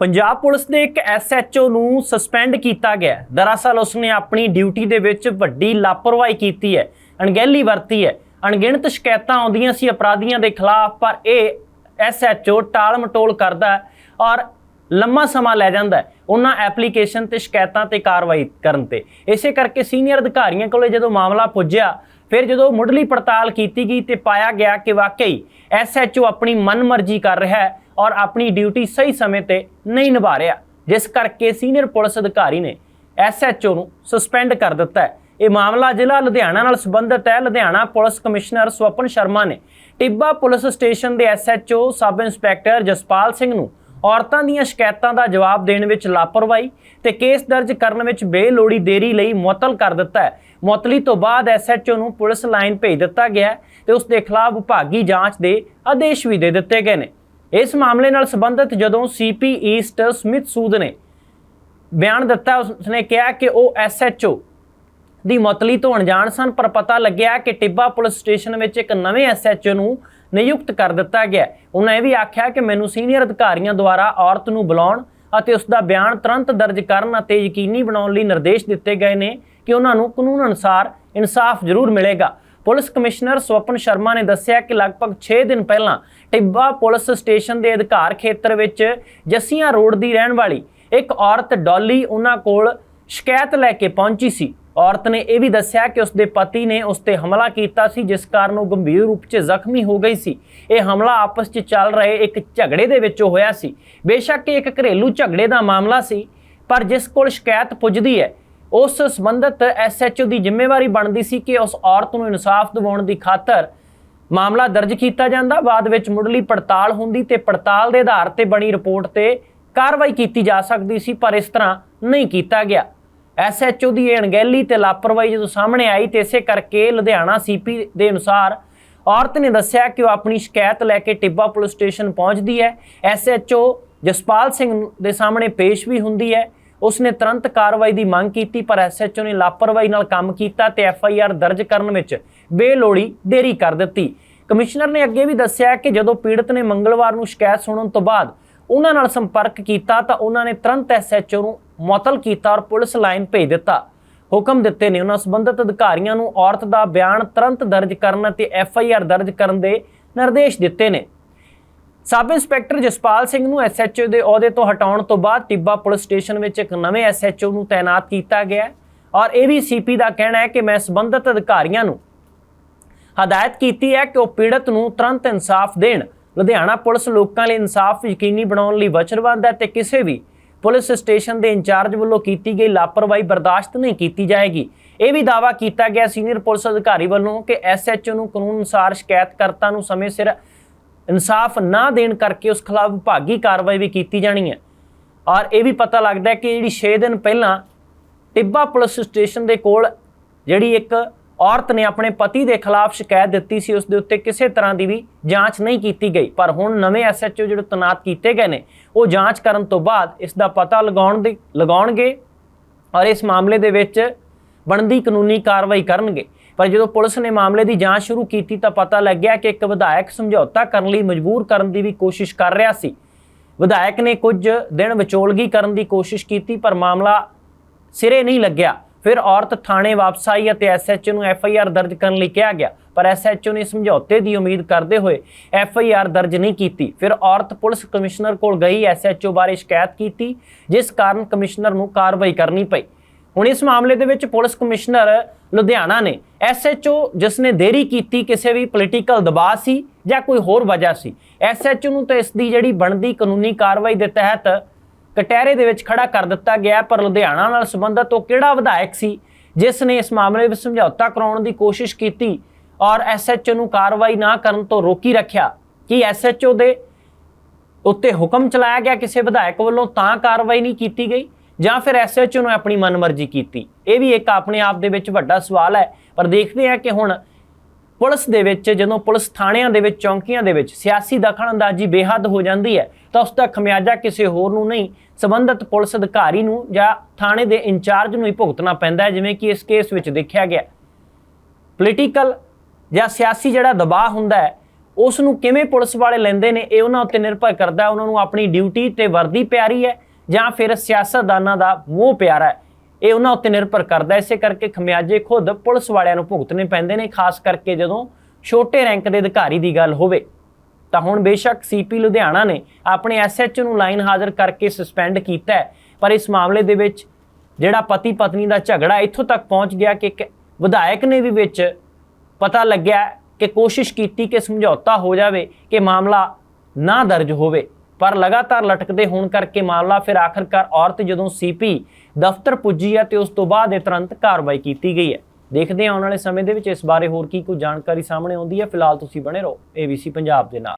Punjab police ਦੇ ਇੱਕ SHO ਨੂੰ ਸਸਪੈਂਡ ਕੀਤਾ ਗਿਆ ਦਰਅਸਲ ਉਸਨੇ ਆਪਣੀ ਡਿਊਟੀ ਦੇ ਵਿੱਚ ਵੱਡੀ ਲਾਪਰਵਾਹੀ ਕੀਤੀ ਹੈ, ਅਣਗਹਿਲੀ ਵਰਤੀ ਹੈ। ਅਣਗਿਣਤ ਸ਼ਿਕਾਇਤਾਂ ਆਉਂਦੀਆਂ ਸੀ ਅਪਰਾਧੀਆਂ ਦੇ ਖਿਲਾਫ, ਪਰ ਇਹ ਐਸਐਚਓ ਟਾਲ ਮਟੋਲ ਕਰਦਾ ਔਰ ਲੰਮਾ ਸਮਾਂ ਲੈ ਜਾਂਦਾ ਉਹਨਾਂ ਐਪਲੀਕੇਸ਼ਨ ਤੇ ਸ਼ਿਕਾਇਤਾਂ ਤੇ ਕਾਰਵਾਈ ਕਰਨ ਤੇ। ਇਸੇ ਕਰਕੇ ਸੀਨੀਅਰ ਅਧਿਕਾਰੀਆਂ ਕੋਲੇ ਜਦੋਂ ਮਾਮਲਾ ਪੁੱਜਿਆ, ਫਿਰ ਜਦੋਂ ਮੁੱਢਲੀ ਪੜਤਾਲ ਕੀਤੀ ਗਈ ਤੇ ਪਾਇਆ ਗਿਆ ਕਿ ਵਾਕਈ ਐਸਐਚਓ ਆਪਣੀ ਮਨਮਰਜ਼ੀ ਕਰ ਰਿਹਾ ਹੈ ਔਰ ਆਪਣੀ ਡਿਊਟੀ ਸਹੀ ਸਮੇਂ ਤੇ ਨਹੀਂ ਨਿਭਾ ਰਿਹਾ। ਜਿਸ ਕਰਕੇ ਸੀਨੀਅਰ ਪੁਲਿਸ ਅਧਿਕਾਰੀ ਨੇ ਐਸਐਚਓ ਨੂੰ ਸਸਪੈਂਡ ਕਰ ਦਿੱਤਾ ਹੈ। ਇਹ ਮਾਮਲਾ ਜ਼ਿਲ੍ਹਾ ਲੁਧਿਆਣਾ ਨਾਲ ਸੰਬੰਧਿਤ ਹੈ। ਲੁਧਿਆਣਾ ਪੁਲਿਸ ਕਮਿਸ਼ਨਰ ਸਵਪਨ ਸ਼ਰਮਾ ਨੇ ਟਿੱਬਾ ਪੁਲਿਸ ਸਟੇਸ਼ਨ ਦੇ SHO sub inspector Jaspal Singh ਨੂੰ ਔਰਤਾਂ ਦੀਆਂ ਸ਼ਿਕਾਇਤਾਂ ਦਾ ਜਵਾਬ ਦੇਣ ਵਿੱਚ ਲਾਪਰਵਾਹੀ ਤੇ ਕੇਸ ਦਰਜ ਕਰਨ ਵਿੱਚ ਬੇਲੋੜੀ ਦੇਰੀ ਲਈ ਮੁਅੱਤਲ ਕਰ ਦਿੱਤਾ ਹੈ। ਮੁਅੱਤਲੀ ਤੋਂ ਬਾਅਦ ਐਸਐਚਓ ਨੂੰ ਪੁਲਿਸ ਲਾਈਨ ਭੇਜ ਦਿੱਤਾ ਗਿਆ ਹੈ ਤੇ ਉਸ ਦੇ ਖਿਲਾਫ ਵਿਭਾਗੀ ਜਾਂਚ ਦੇ ਆਦੇਸ਼ ਵੀ ਦੇ ਦਿੱਤੇ ਗਏ ਨੇ। ਇਸ ਮਾਮਲੇ ਨਾਲ ਸੰਬੰਧਿਤ ਜਦੋਂ ਸੀਪੀ ਈਸਟ ਸਮਿਥ ਸੂਦ ਨੇ ਬਿਆਨ ਦਿੱਤਾ, ਉਸਨੇ ਕਿਹਾ ਕਿ ਉਹ ਐਸਐਚਓ ਦੀ ਮੁਅੱਤਲੀ ਤੋਂ ਅਣਜਾਣ ਸਨ, ਪਰ ਪਤਾ ਲੱਗਿਆ ਕਿ ਟਿੱਬਾ ਪੁਲਿਸ ਸਟੇਸ਼ਨ ਵਿੱਚ ਇੱਕ ਨਵੇਂ ਐਸਐਚਓ ਨੂੰ ਨਿਯੁਕਤ ਕਰ ਦਿੱਤਾ ਗਿਆ ਉਹਨਾਂ ਇਹ ਵੀ ਆਖਿਆ ਕਿ ਮੈਨੂੰ ਸੀਨੀਅਰ ਅਧਿਕਾਰੀਆਂ ਦੁਆਰਾ ਔਰਤ ਨੂੰ ਬੁਲਾਉਣ ਅਤੇ ਉਸ ਦਾ ਬਿਆਨ ਤੁਰੰਤ ਦਰਜ ਕਰਨ ਅਤੇ ਯਕੀਨੀ ਬਣਾਉਣ ਲਈ ਨਿਰਦੇਸ਼ ਦਿੱਤੇ ਗਏ ਨੇ ਕਿ ਉਹਨਾਂ ਨੂੰ ਕਾਨੂੰਨ ਅਨੁਸਾਰ ਇਨਸਾਫ ਜ਼ਰੂਰ ਮਿਲੇਗਾ। ਪੁਲਿਸ ਕਮਿਸ਼ਨਰ ਸਵਪਨ ਸ਼ਰਮਾ ਨੇ ਦੱਸਿਆ ਕਿ ਲਗਭਗ 6 ਦਿਨ ਪਹਿਲਾਂ ਟਿੱਬਾ ਪੁਲਿਸ ਸਟੇਸ਼ਨ ਦੇ ਅਧਿਕਾਰ ਖੇਤਰ ਵਿੱਚ ਜੱਸੀਆਂ ਰੋਡ ਦੀ ਰਹਿਣ ਵਾਲੀ ਇੱਕ ਔਰਤ ਡੌਲੀ ਉਹਨਾਂ ਕੋਲ ਸ਼ਿਕਾਇਤ ਲੈ ਕੇ ਪਹੁੰਚੀ ਸੀ। ਔਰਤ ਨੇ ਇਹ ਵੀ ਦੱਸਿਆ ਕਿ ਉਸਦੇ ਪਤੀ ਨੇ ਉਸ ਤੇ ਹਮਲਾ ਕੀਤਾ ਸੀ, ਜਿਸ ਕਾਰਨ ਉਹ ਗੰਭੀਰ ਰੂਪ 'ਚ ਜ਼ਖਮੀ ਹੋ ਗਈ ਸੀ। ਇਹ ਹਮਲਾ ਆਪਸ 'ਚ ਚੱਲ ਰਹੇ ਇੱਕ ਝਗੜੇ ਦੇ ਵਿੱਚ ਹੋਇਆ ਸੀ। ਬੇਸ਼ੱਕ ਇਹ ਇੱਕ ਘਰੇਲੂ ਝਗੜੇ ਦਾ ਮਾਮਲਾ ਸੀ, ਪਰ ਜਿਸ ਕੋਲ ਸ਼ਿਕਾਇਤ ਪੁੱਜਦੀ ਹੈ ਉਸ ਸੰਬੰਧਤ ਐਸਐਚਓ ਦੀ ਜ਼ਿੰਮੇਵਾਰੀ ਬਣਦੀ ਸੀ ਕਿ ਉਸ ਔਰਤ ਨੂੰ ਇਨਸਾਫ ਦਿਵਾਉਣ ਦੀ ਖਾਤਰ ਮਾਮਲਾ ਦਰਜ ਕੀਤਾ ਜਾਂਦਾ। ਬਾਅਦ ਵਿੱਚ ਮੁੱਢਲੀ ਪੜਤਾਲ ਹੁੰਦੀ ਤੇ ਪੜਤਾਲ ਦੇ ਆਧਾਰ ਤੇ ਬਣੀ ਰਿਪੋਰਟ ਤੇ ਕਾਰਵਾਈ ਕੀਤੀ ਜਾ ਸਕਦੀ ਸੀ, ਪਰ ਇਸ ਤਰ੍ਹਾਂ ਨਹੀਂ ਕੀਤਾ ਗਿਆ। ਐਸਐਚਓ ਦੀ ਇਹ ਅਣਗਹਿਲੀ ਤੇ ਲਾਪਰਵਾਹੀ ਜਦੋਂ ਸਾਹਮਣੇ ਆਈ ਤੇ ਇਸੇ ਕਰਕੇ ਲੁਧਿਆਣਾ ਸੀਪੀ ਦੇ ਅਨੁਸਾਰ ਔਰਤ ਨੇ ਦੱਸਿਆ ਕਿ ਉਹ ਆਪਣੀ ਸ਼ਿਕਾਇਤ ਲੈ ਕੇ ਟਿੱਬਾ ਪੁਲਿਸ ਸਟੇਸ਼ਨ ਪਹੁੰਚਦੀ ਹੈ। ਐਸਐਚਓ ਜਸਪਾਲ ਸਿੰਘ ਦੇ ਸਾਹਮਣੇ ਪੇਸ਼ ਵੀ ਹੁੰਦੀ ਹੈ। ਉਸ ਨੇ ਤੁਰੰਤ ਕਾਰਵਾਈ ਦੀ ਮੰਗ ਕੀਤੀ, ਪਰ ਐਸਐਚਓ ਨੇ ਲਾਪਰਵਾਹੀ ਨਾਲ ਕੰਮ ਕੀਤਾ ਤੇ ਐਫਆਈਆਰ ਦਰਜ ਕਰਨ ਵਿੱਚ ਬੇਲੋੜੀ ਦੇਰੀ ਕਰ ਦਿੱਤੀ। ਕਮਿਸ਼ਨਰ ਨੇ ਅੱਗੇ ਵੀ ਦੱਸਿਆ ਕਿ ਜਦੋਂ ਪੀੜਤ ਨੇ ਮੰਗਲਵਾਰ ਨੂੰ ਸ਼ਿਕਾਇਤ ਸੁਣਨ ਤੋਂ ਬਾਅਦ ਉਹਨਾਂ ਨਾਲ ਸੰਪਰਕ ਕੀਤਾ ਤਾਂ ਉਹਨਾਂ ਨੇ ਤੁਰੰਤ ਐਸਐਚਓ ਨੂੰ ਮੁਅੱਤਲ ਕੀਤਾ ਔਰ ਪੁਲਿਸ ਲਾਈਨ ਭੇਜ ਦਿੱਤਾ। ਹੁਕਮ ਦਿੱਤੇ ਨੇ ਉਹਨਾਂ ਸੰਬੰਧਿਤ ਅਧਿਕਾਰੀਆਂ ਨੂੰ ਔਰਤ ਦਾ ਬਿਆਨ ਤੁਰੰਤ ਦਰਜ ਕਰਨ ਅਤੇ ਐਫਆਈਆਰ ਦਰਜ ਕਰਨ ਦੇ ਨਿਰਦੇਸ਼ ਦਿੱਤੇ ਨੇ। ਸਬ ਇੰਸਪੈਕਟਰ ਜਸਪਾਲ ਸਿੰਘ ਨੂੰ ਐਸਐਚਓ ਦੇ ਅਹੁਦੇ ਤੋਂ ਹਟਾਉਣ ਤੋਂ ਬਾਅਦ ਟਿੱਬਾ ਪੁਲਿਸ ਸਟੇਸ਼ਨ ਵਿੱਚ ਇੱਕ ਨਵੇਂ ਐਸਐਚਓ ਨੂੰ ਤਾਇਨਾਤ ਕੀਤਾ ਗਿਆ ਹੈ ਔਰ ਇਹ ਵੀ ਸੀਪੀ ਦਾ ਕਹਿਣਾ ਹੈ ਕਿ ਮੈਂ ਸੰਬੰਧਿਤ ਅਧਿਕਾਰੀਆਂ ਨੂੰ ਹਦਾਇਤ ਕੀਤੀ ਹੈ ਕਿ ਉਹ ਪੀੜਤ ਨੂੰ ਤੁਰੰਤ ਇਨਸਾਫ ਦੇਣ। ਲੁਧਿਆਣਾ ਪੁਲਿਸ ਲੋਕਾਂ ਲਈ ਇਨਸਾਫ ਯਕੀਨੀ ਬਣਾਉਣ ਲਈ ਵਚਨਬੱਧ ਹੈ ਤੇ ਕਿਸੇ ਵੀ ਪੁਲਿਸ ਸਟੇਸ਼ਨ ਦੇ ਇੰਚਾਰਜ ਵੱਲੋਂ ਕੀਤੀ ਗਈ ਲਾਪਰਵਾਹੀ ਬਰਦਾਸ਼ਤ ਨਹੀਂ ਕੀਤੀ ਜਾਏਗੀ। ਇਹ ਵੀ ਦਾਅਵਾ ਕੀਤਾ ਗਿਆ ਸੀਨੀਅਰ ਪੁਲਿਸ ਅਧਿਕਾਰੀ ਵੱਲੋਂ ਕਿ ਐਸਐਚਓ ਨੂੰ ਕਾਨੂੰਨ ਅਨੁਸਾਰ ਸ਼ਿਕਾਇਤਕਰਤਾ ਨੂੰ ਸਮੇਂ ਸਿਰ ਇਨਸਾਫ ਨਾ ਦੇਣ ਕਰਕੇ ਉਸ ਖਿਲਾਫ ਵਿਭਾਗੀ ਕਾਰਵਾਈ ਵੀ ਕੀਤੀ ਜਾਣੀ ਹੈ। ਔਰ ਇਹ ਵੀ ਪਤਾ ਲੱਗਦਾ ਹੈ ਕਿ ਜਿਹੜੀ 6 ਦਿਨ ਪਹਿਲਾਂ ਟਿੱਬਾ ਪੁਲਿਸ ਸਟੇਸ਼ਨ ਦੇ ਕੋਲ ਜਿਹੜੀ ਇੱਕ ਔਰਤ ਨੇ ਆਪਣੇ ਪਤੀ ਦੇ ਖਿਲਾਫ ਸ਼ਿਕਾਇਤ ਦਿੱਤੀ ਸੀ, ਉਸ ਦੇ ਉੱਤੇ ਕਿਸੇ ਤਰ੍ਹਾਂ ਦੀ ਵੀ ਜਾਂਚ ਨਹੀਂ ਕੀਤੀ ਗਈ। ਪਰ ਹੁਣ ਨਵੇਂ ਐਸਐਚਓ ਜਿਹੜੇ ਤਨਾਤ ਕੀਤੇ ਗਏ ਨੇ, ਉਹ ਜਾਂਚ ਕਰਨ ਤੋਂ ਬਾਅਦ ਇਸ ਦਾ ਪਤਾ ਲਗਾਉਣ ਦੀ ਲਗਾਉਣਗੇ ਔਰ ਇਸ ਮਾਮਲੇ ਦੇ ਵਿੱਚ ਬਣਦੀ ਕਾਨੂੰਨੀ ਕਾਰਵਾਈ ਕਰਨਗੇ। ਪਰ ਜਦੋਂ ਪੁਲਿਸ ਨੇ ਮਾਮਲੇ ਦੀ ਜਾਂਚ ਸ਼ੁਰੂ ਕੀਤੀ ਤਾਂ ਪਤਾ ਲੱਗਿਆ ਕਿ ਇੱਕ ਵਿਧਾਇਕ ਸਮਝੌਤਾ ਕਰਨ ਲਈ ਮਜਬੂਰ ਕਰਨ ਦੀ ਵੀ ਕੋਸ਼ਿਸ਼ ਕਰ ਰਿਹਾ ਸੀ। ਵਿਧਾਇਕ ਨੇ ਕੁਝ ਦਿਨ ਵਿਚੋਲਗੀ ਕਰਨ ਦੀ ਕੋਸ਼ਿਸ਼ ਕੀਤੀ, ਪਰ ਮਾਮਲਾ ਸਿਰੇ ਨਹੀਂ ਲੱਗਿਆ। ਫਿਰ ਔਰਤ ਥਾਣੇ ਵਾਪਸ ਆਈ ਅਤੇ ਐਸਐਚਓ ਨੂੰ ਐਫਆਈਆਰ ਦਰਜ ਕਰਨ ਲਈ ਕਿਹਾ ਗਿਆ। ਪਰ ਐਸਐਚਓ ਨੇ ਸਮਝੌਤੇ ਦੀ ਉਮੀਦ ਕਰਦੇ ਹੋਏ ਐਫਆਈਆਰ ਦਰਜ ਨਹੀਂ ਕੀਤੀ। ਫਿਰ ਔਰਤ ਪੁਲਿਸ ਕਮਿਸ਼ਨਰ ਕੋਲ ਗਈ ਐਸਐਚਓ ਬਾਰੇ ਸ਼ਿਕਾਇਤ ਕੀਤੀ, ਜਿਸ ਕਾਰਨ ਕਮਿਸ਼ਨਰ ਨੂੰ ਕਾਰਵਾਈ ਕਰਨੀ ਪਈ। ਹੁਣ ਇਸ ਮਾਮਲੇ ਦੇ ਵਿੱਚ ਪੁਲਿਸ ਕਮਿਸ਼ਨਰ ਲੁਧਿਆਣਾ ਨੇ ਐਸਐਚਓ ਜਿਸ ਨੇ ਦੇਰੀ ਕੀਤੀ ਕਿਸੇ ਵੀ ਪੋਲੀਟੀਕਲ ਦਬਾਅ ਸੀ ਜਾਂ ਕੋਈ ਹੋਰ ਵਜ੍ਹਾ ਸੀ ਐਸਐਚਓ ਨੂੰ ਤਾਂ ਇਸ ਦੀ ਜਿਹੜੀ ਬਣਦੀ ਕਾਨੂੰਨੀ ਕਾਰਵਾਈ ਦੇ ਤਹਿਤ ਕਟਹਿਰੇ ਦੇ ਵਿੱਚ ਖੜਾ ਕਰ ਦਿੱਤਾ ਗਿਆ ਪਰ ਲੁਧਿਆਣਾ ਨਾਲ ਸੰਬੰਧਤ ਉਹ ਕਿਹੜਾ ਵਿਧਾਇਕ ਸੀ ਜਿਸ ਨੇ ਇਸ ਮਾਮਲੇ ਵਿੱਚ ਸਮਝੌਤਾ ਕਰਾਉਣ ਦੀ ਕੋਸ਼ਿਸ਼ ਕੀਤੀ ਔਰ ਐਸਐਚਓ ਨੂੰ ਕਾਰਵਾਈ ਨਾ ਕਰਨ ਤੋਂ ਰੋਕੀ ਰੱਖਿਆ? ਕਿ ਐਸਐਚਓ ਦੇ ਉੱਤੇ ਹੁਕਮ ਚਲਾਇਆ ਗਿਆ ਕਿਸੇ ਵਿਧਾਇਕ ਵੱਲੋਂ ਤਾਂ ਕਾਰਵਾਈ ਨਹੀਂ ਕੀਤੀ ਗਈ? ਜਾਂ ਫਿਰ ਐਸਐਚਓ ਨੂੰ ਆਪਣੀ ਮਨਮਰਜ਼ੀ ਕੀਤੀ। ਇਹ ਵੀ ਇੱਕ ਆਪਣੇ ਆਪ ਦੇ ਵਿੱਚ ਵੱਡਾ ਸਵਾਲ ਹੈ, ਪਰ ਦੇਖਦੇ ਹਾਂ ਕਿ ਹੁਣ ਪੁਲਿਸ ਦੇ ਵਿੱਚ, ਜਦੋਂ ਪੁਲਿਸ ਥਾਣਿਆਂ ਦੇ ਵਿੱਚ, ਚੌਂਕੀਆਂ ਦੇ ਵਿੱਚ ਸਿਆਸੀ ਦਖਲਅੰਦਾਜ਼ੀ ਬੇਹੱਦ ਹੋ ਜਾਂਦੀ ਹੈ, ਤਾਂ ਉਸ ਦਾ ਖਮਿਆਜਾ ਕਿਸੇ ਹੋਰ ਨੂੰ ਨਹੀਂ, ਸੰਬੰਧਿਤ ਪੁਲਿਸ ਅਧਿਕਾਰੀ ਨੂੰ ਜਾਂ ਥਾਣੇ ਦੇ ਇੰਚਾਰਜ ਨੂੰ ਹੀ ਭੁਗਤਣਾ ਪੈਂਦਾ ਹੈ, ਜਿਵੇਂ ਕਿ ਇਸ ਕੇਸ ਵਿੱਚ ਦੇਖਿਆ ਗਿਆ। ਪੋਲੀਟੀਕਲ ਜਾਂ ਸਿਆਸੀ ਜਿਹੜਾ ਦਬਾਅ ਹੁੰਦਾ ਹੈ, ਉਸ ਨੂੰ ਕਿਵੇਂ ਪੁਲਿਸ ਵਾਲੇ ਲੈਂਦੇ ਨੇ, ਇਹ ਉਹਨਾਂ ਉੱਤੇ ਨਿਰਭਰ ਕਰਦਾ ਹੈ, ਉਹਨਾਂ ਨੂੰ ਆਪਣੀ ਡਿਊਟੀ ਤੇ ਵਰਦੀ ਪਿਆਰੀ ਹੈ ਜਾਂ ਫਿਰ ਸਿਆਸਤਦਾਨਾਂ ਦਾ ਮੋਹ ਪਿਆਰਾ ਹੈ। ਇਹ ਉਹਨਾਂ ਉੱਤੇ ਨਿਰਭਰ ਕਰਦਾ ਇਸੇ ਕਰਕੇ ਖਮਿਆਜੇ ਖੁਦ ਪੁਲਿਸ ਵਾਲਿਆਂ ਨੂੰ ਭੁਗਤਣੇ ਪੈਂਦੇ ਨੇ, ਖਾਸ ਕਰਕੇ ਜਦੋਂ ਛੋਟੇ ਰੈਂਕ ਦੇ ਅਧਿਕਾਰੀ ਦੀ ਗੱਲ ਹੋਵੇ। ਤਾਂ ਹੁਣ ਬੇਸ਼ੱਕ ਸੀਪੀ ਲੁਧਿਆਣਾ ਨੇ ਆਪਣੇ ਐਸਐਚਓ ਨੂੰ ਲਾਈਨ ਹਾਜ਼ਰ ਕਰਕੇ ਸਸਪੈਂਡ ਕੀਤਾ ਪਰ ਇਸ ਮਾਮਲੇ ਦੇ ਵਿੱਚ ਜਿਹੜਾ ਪਤੀ ਪਤਨੀ ਦਾ ਝਗੜਾ ਇੱਥੋਂ ਤੱਕ ਪਹੁੰਚ ਗਿਆ ਕਿ ਇੱਕ ਵਿਧਾਇਕ ਨੇ ਵੀ ਵਿੱਚ ਪਤਾ ਲੱਗਿਆ ਕਿ ਕੋਸ਼ਿਸ਼ ਕੀਤੀ ਕਿ ਸਮਝੌਤਾ ਹੋ ਜਾਵੇ, ਕਿ ਮਾਮਲਾ ਨਾ ਦਰਜ ਹੋਵੇ। ਪਰ ਲਗਾਤਾਰ ਲਟਕਦੇ ਹੋਣ ਕਰਕੇ ਮਾਮਲਾ ਫਿਰ ਆਖਰਕਾਰ ਔਰਤ ਜਦੋਂ ਸੀਪੀ ਦਫ਼ਤਰ ਪੁੱਜੀ ਹੈ ਤੇ ਉਸ ਤੋਂ ਬਾਅਦ ਇਹ ਤੁਰੰਤ ਕਾਰਵਾਈ ਕੀਤੀ ਗਈ ਹੈ। ਦੇਖਦੇ ਹਾਂ ਆਉਣ ਵਾਲੇ ਸਮੇਂ ਦੇ ਵਿੱਚ ਇਸ ਬਾਰੇ ਹੋਰ ਕੀ ਕੋਈ ਜਾਣਕਾਰੀ ਸਾਹਮਣੇ ਆਉਂਦੀ ਹੈ। ਫਿਲਹਾਲ ਤੁਸੀਂ ਬਣੇ ਰਹੋ ABC ਪੰਜਾਬ ਦੇ ਨਾਲ।